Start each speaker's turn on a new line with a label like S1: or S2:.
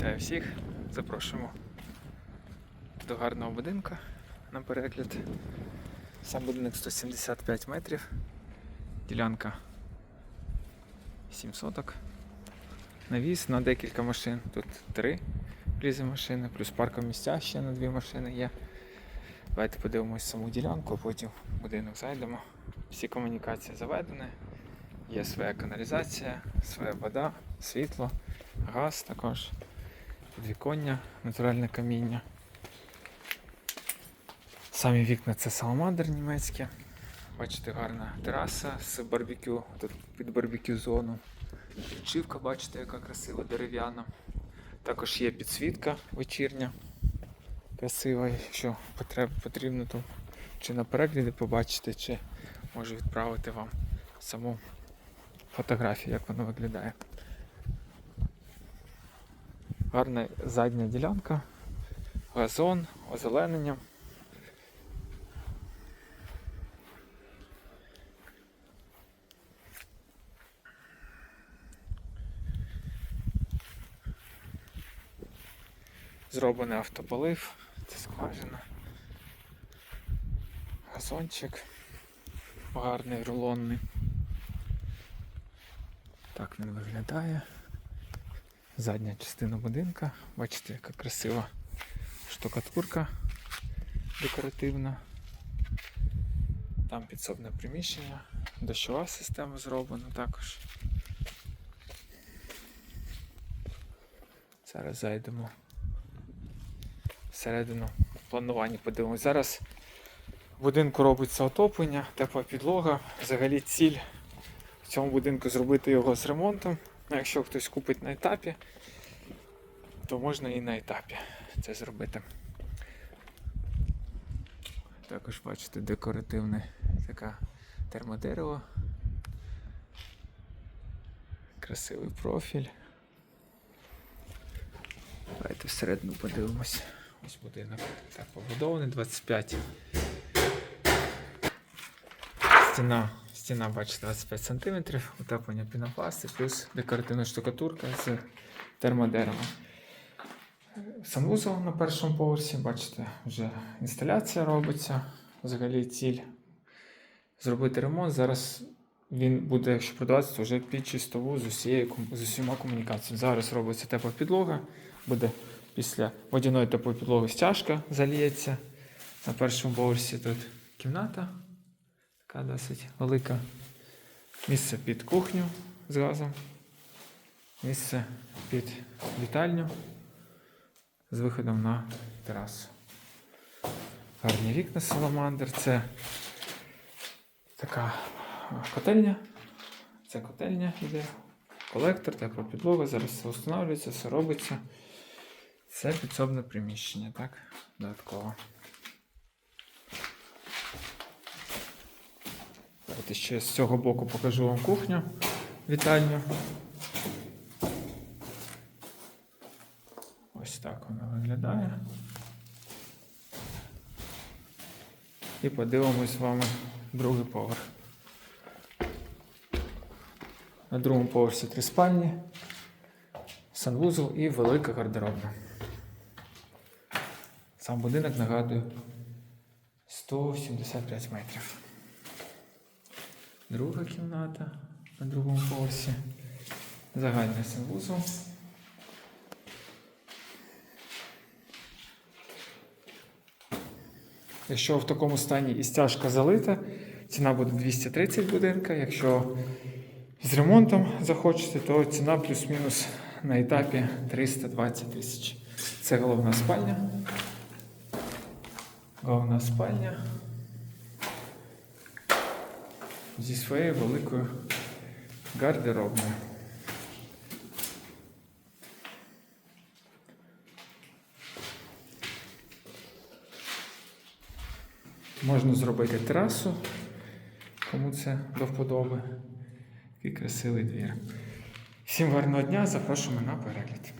S1: Вітаю всіх! Запрошуємо до гарного будинку на перегляд. Сам будинок 175 метрів, ділянка 7 соток. Навіс на декілька машин. Тут три влізе машини, плюс паркові місця ще на дві машини є. Давайте подивимось саму ділянку, потім в будинок зайдемо. Всі комунікації заведені. Є своя каналізація, своя вода, світло, газ також, підвіконня, натуральне каміння. Самі вікна це саламандр німецьке. Бачите, гарна тераса з барбекю, тут під барбекю зону. Підшивка, бачите, яка красива дерев'яна. Також є підсвітка вечірня. Красива, якщо потрібно, то чи на перегляді побачити, чи можу відправити вам саму фотографію, як воно виглядає. Гарна задня ділянка, газон, озеленення. Зроблений автополив, це скважина. Газончик гарний, рулонний. Так він виглядає. Задня частина будинка. Бачите, яка красива штукатурка декоративна. Там підсобне приміщення, дощова система зроблена також. Зараз зайдемо всередину планування подивимось. Зараз в будинку робиться отоплення, тепла підлога. Взагалі ціль в цьому будинку зробити його з ремонтом. Ну, якщо хтось купить на етапі, то можна і на етапі це зробити. Також бачите декоративне така термодерево. Красивий профіль. Давайте всередину подивимось. Ось будинок так побудований 25. Стіна, стіна, бачите, 25 см, утеплення пінопласти, плюс декоративна штукатурка з термодеревом. Санвузол на першому поверсі, бачите, вже інсталяція робиться. Взагалі ціль зробити ремонт. Зараз він буде, якщо продаватися, то вже під чистову з, усією, з усіма комунікаціями. Зараз робиться тепла підлога, буде після водяної теплої підлоги стяжка заліється. На першому поверсі тут кімната, така досить велика. Місце під кухню з газом, місце під вітальню з виходом на терасу. Гарні вікна саламандр. Це така котельня. Це котельня йде. Колектор, тепла підлога. Зараз все встановлюється, все робиться. Це підсобне приміщення, так? Додатково. Давайте ще з цього боку покажу вам кухню, вітальню. Ось так вона виглядає. І подивимось з вами другий поверх. На другому поверсі три спальні, санвузол і велика гардеробна. Сам будинок нагадую 175 метрів. Друга кімната на другому поверсі. Загальний санвузол. Якщо в такому стані і стяжка залита, ціна буде 230 будинка. Якщо з ремонтом захочете, то ціна плюс-мінус на етапі 320 тисяч. Це головна спальня. Головна спальня. Зі своєю великою гардеробною. Можна зробити терасу, кому це до вподоби. Такий красивий двір. Всім гарного дня, запрошуємо на перегляд.